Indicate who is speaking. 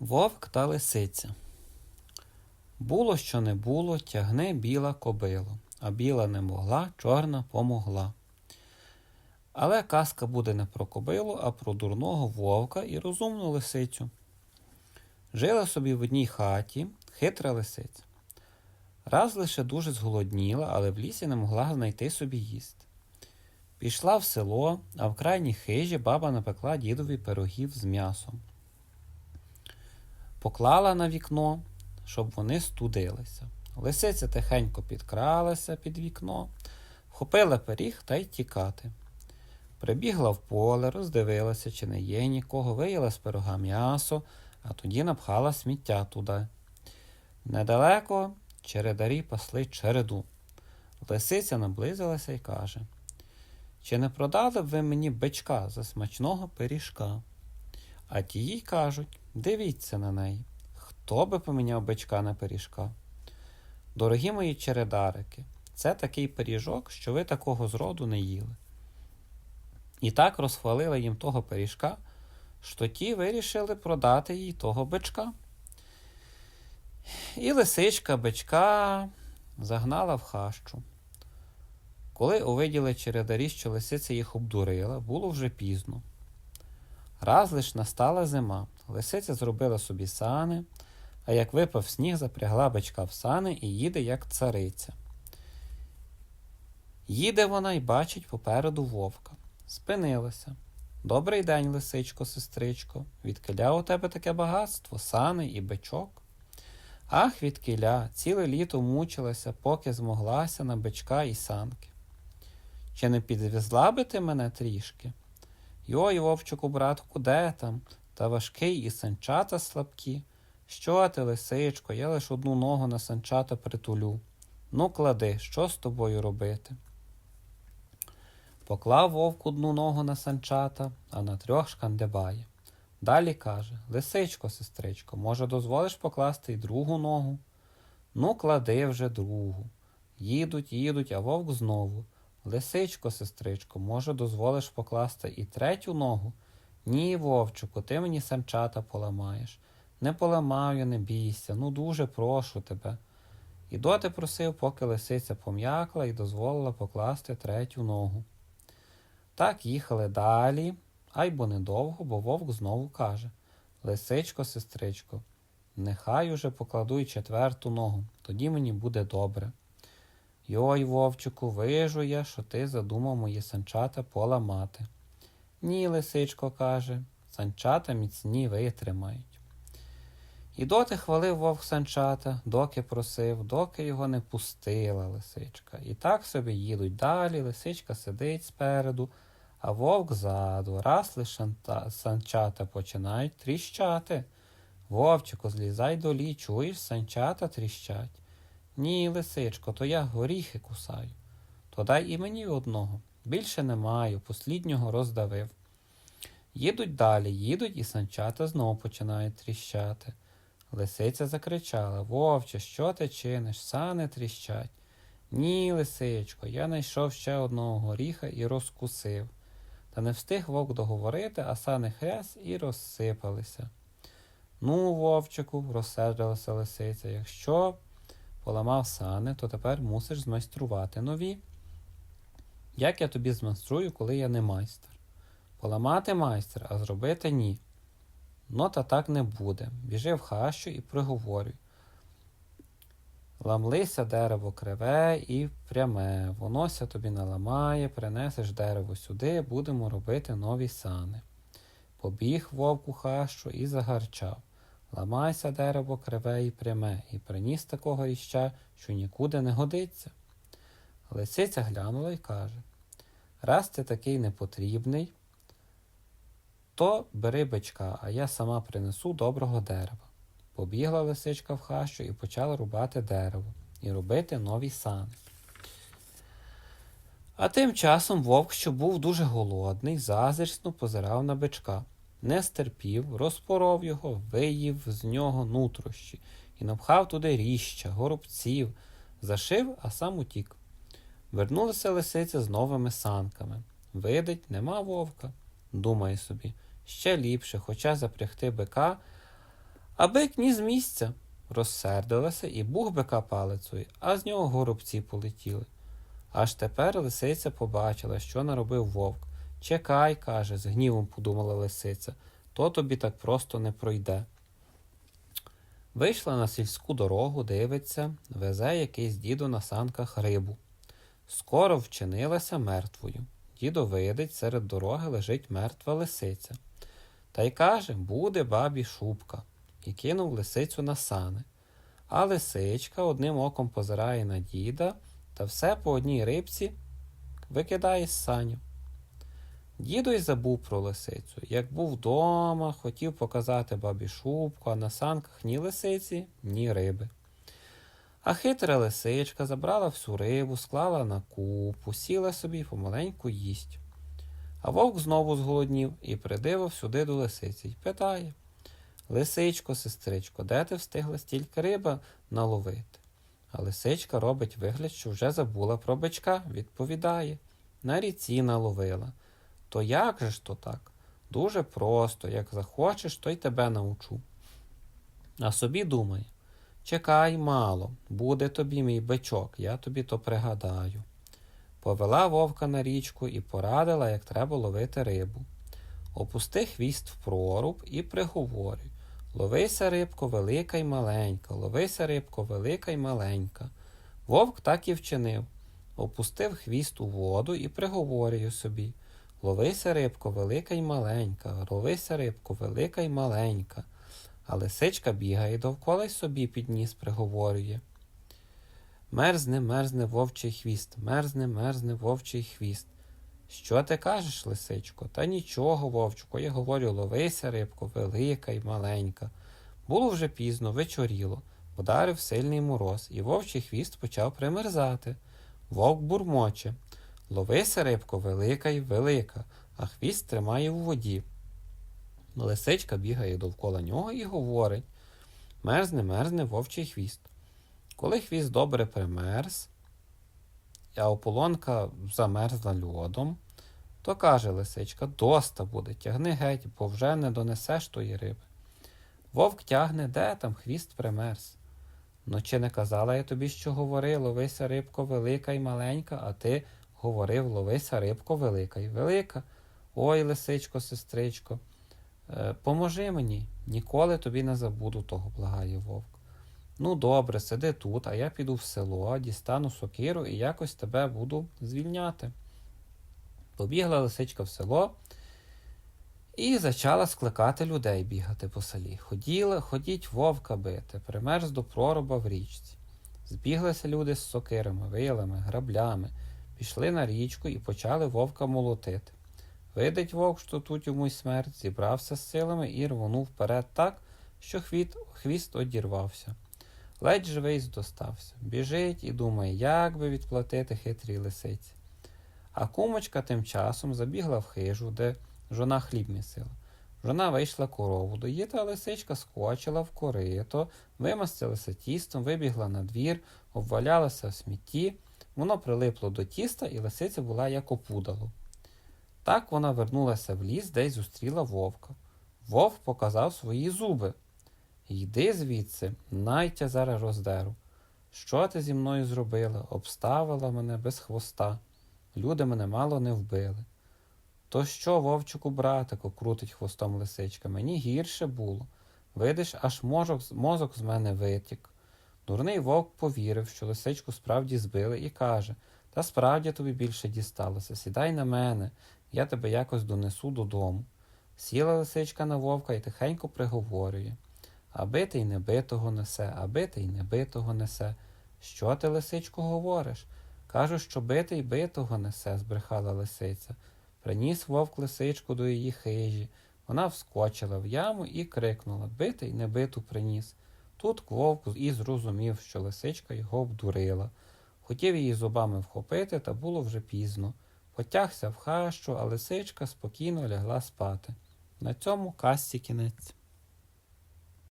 Speaker 1: Вовк та лисиця. Було, що не було, тягне біла кобило, а біла не могла, чорна помогла. Але казка буде не про кобилу, а про дурного вовка і розумну лисицю. Жила собі в одній хаті хитра лисиця. Раз лише дуже зголодніла, але в лісі не могла знайти собі їсти. Пішла в село, а в крайній хижі баба напекла дідові пирогів з м'ясом. Поклала на вікно, щоб вони студилися. Лисиця тихенько підкралася під вікно, вхопила пиріг та й тікати. Прибігла в поле, роздивилася, чи не є нікого, виїла з пирога м'ясо, а тоді напхала сміття туди. Недалеко чередарі пасли череду. Лисиця наблизилася і каже: Чи не продали б ви мені бичка за смачного пиріжка? А ті їй кажуть: дивіться на неї, хто би поміняв бичка на пиріжка? Дорогі мої чередарики, це такий пиріжок, що ви такого зроду не їли. І так розхвалила їм того пиріжка, що ті вирішили продати їй того бичка. І лисичка бичка загнала в хащу. Коли увиділи чередарі, що лисиця їх обдурила, було вже пізно. Раз лиш настала зима, лисиця зробила собі сани, а як випав сніг, запрягла бичка в сани і їде, як цариця. Їде вона й бачить попереду вовка. Спинилася. Добрий день, лисичко, сестричко. Відкиля у тебе таке багатство, сани і бичок. Ах, відкиля, ціле літо мучилася, поки змоглася на бичка і санки. Чи не підвезла би ти мене трішки? Йой, вовчику, братку, де там? Та важкий і санчата слабкі. Що ти, лисичко, я лиш одну ногу на санчата притулю. Ну, клади, що з тобою робити? Поклав вовк одну ногу на санчата, а на трьох шкандибає. Далі каже Лисичко, сестричко, може, дозволиш покласти й другу ногу? Ну, клади вже другу. Їдуть, їдуть, а вовк знову. Лисичко, сестричко, може, дозволиш покласти і третю ногу? Ні, вовчику, ти мені санчата поламаєш. Не поламаю, не бійся, ну дуже прошу тебе. І доти просив, поки лисиця пом'якла і дозволила покласти третю ногу. Так їхали далі, а й бо недовго, бо вовк знову каже Лисичко, сестричко, нехай уже покладу й четверту ногу, тоді мені буде добре. Йой, вовчику, вижу я, що ти задумав мої санчата поламати. Ні, лисичко каже, санчата міцні витримають. І доти хвалив вовк санчата, доки просив, доки його не пустила лисичка. І так собі їдуть далі, лисичка сидить спереду, а вовк ззаду. Раз лише санчата починають тріщати. Вовчику, злізай долі, чуєш, санчата тріщать. Ні, лисичко, то я горіхи кусаю. То дай і мені одного. Більше не маю, посліднього роздавив. Їдуть далі, їдуть, і санчата знов починають тріщати. Лисиця закричала Вовче, що ти чиниш? Сани тріщать. Ні, лисичко, я знайшов ще одного горіха і розкусив. Та не встиг вовк договорити, а сани хряс і розсипалися. Ну, вовчику, розсердилася лисиця, якщо поламав сани, то тепер мусиш змайструвати нові. Як я тобі змайструю, коли я не майстер? Поламати майстер, а зробити ні. Ну, та так не буде. Біжи в хащу і приговорюй. Ламлися дерево криве і пряме, вонося тобі наламає, принесеш дерево сюди, будемо робити нові сани. Побіг вовк у хащу і загарчав. Ламайся дерево криве і пряме, і приніс такого іща, що нікуди не годиться. Лисиця глянула і каже Раз ти такий непотрібний, то бери бичка, а я сама принесу доброго дерева. Побігла лисичка в хащу і почала рубати дерево і робити нові сани. А тим часом вовк, що був дуже голодний, зазирсно позирав на бичка, не стерпів, розпоров його, виїв з нього нутрощі і напхав туди ріща, горобців, зашив, а сам утік. Вернулася лисиця з новими санками. Видить, нема вовка. Думає собі, ще ліпше, хоча запрягти бика, А бик ні з місця. Розсердилася і бух бика палицею, а з нього горобці полетіли. Аж тепер лисиця побачила, що наробив вовк. Чекай, каже, з гнівом подумала лисиця, то тобі так просто не пройде. Вийшла на сільську дорогу, дивиться, везе якийсь дідо на санках рибу. Скоро вчинилася мертвою. Дідо видить, серед дороги лежить мертва лисиця. Та й каже, буде бабі шубка, і кинув лисицю на сани. А лисичка одним оком позирає на діда та все по одній рибці викидає з саню. Дідо й забув про лисицю. Як був вдома, хотів показати бабі шубку, а на санках ні лисиці, ні риби. А хитра лисичка забрала всю рибу, склала на купу, сіла собі помаленьку їсть. А вовк знову зголоднів і придивив сюди до лисиці й питає Лисичко, сестричко, де ти встигла стільки риба наловити? А лисичка робить вигляд, що вже забула про бичка, відповідає на ріці наловила. То як же ж то так? Дуже просто, як захочеш, то й тебе научу. А собі думає чекай мало, буде тобі мій бичок, я тобі то пригадаю. Повела вовка на річку і порадила, як треба ловити рибу. Опусти хвіст в проруб і приговорюй. Ловися, рибко, велика й маленька, ловися, рибко, велика й маленька. Вовк так і вчинив. Опустив хвіст у воду і приговорює собі. Ловися, рибко, велика й маленька, ловися, рибко, велика й маленька. А лисичка бігає довкола й собі під ніс приговорює. Мерзне, мерзне вовчий хвіст, мерзне, мерзне вовчий хвіст. Що ти кажеш, лисичко? Та нічого, вовчику, я говорю, ловися, рибко, велика й маленька. Було вже пізно, вечоріло, вдарив сильний мороз, і вовчий хвіст почав примерзати. Вовк бурмоче. Ловися, рибко, велика й велика, а хвіст тримає у воді. Лисичка бігає довкола нього і говорить мерзне, мерзне вовчий хвіст. Коли хвіст добре примерз, а ополонка замерзла льодом, то каже лисичка, доста буде, тягни геть, бо вже не донесеш тої риби. Вовк тягне, де там хвіст примерз. Ну, чи не казала я тобі, що говори, ловися рибко велика й маленька, а ти говорив, ловися рибко велика й велика. Ой, лисичко, сестричко, поможи мені, ніколи тобі не забуду того, благає вовк. Ну, добре, сиди тут, а я піду в село, дістану сокиру і якось тебе буду звільняти. Побігла лисичка в село і почала скликати людей бігати по селі. Ходіла, ходіть вовка бити, примерз до пророба в річці. Збіглися люди з сокирами, вилами, граблями, пішли на річку і почали вовка молотити. Видить вовк, що тут йому й смерть, зібрався з силами і рвонув вперед так, що хвіт, хвіст одірвався. Ледь живий здостався. Біжить і думає, як би відплатити хитрій лисиці. А кумочка тим часом забігла в хижу, де жона хліб місила. Жона вийшла корову доїти, а лисичка скочила в корито, вимастилася тістом, вибігла на двір, обвалялася в смітті, воно прилипло до тіста, і лисиця була як опудало. Так вона вернулася в ліс, де й зустріла вовка. Вовк показав свої зуби. Йди звідси, найтя зараз роздеру. Що ти зі мною зробила? Обставила мене без хвоста. Люди мене мало не вбили. То що, вовчику, братику, крутить хвостом лисичка, мені гірше було. Видиш, аж мозок, мозок з мене витік. Дурний вовк повірив, що лисичку справді збили, і каже Та справді тобі більше дісталося. Сідай на мене, я тебе якось донесу додому. Сіла лисичка на вовка і тихенько приговорює. А битий не битого несе, а битий не битого несе. Що ти, лисичко, говориш? Кажу, що битий битого несе, збрехала лисиця. Приніс вовк лисичку до її хижі. Вона вскочила в яму і крикнула Битий не биту приніс. Тут вовк і зрозумів, що лисичка його обдурила. Хотів її зубами вхопити, та було вже пізно. Потягся в хащу, а лисичка спокійно лягла спати. На цьому касті кінець.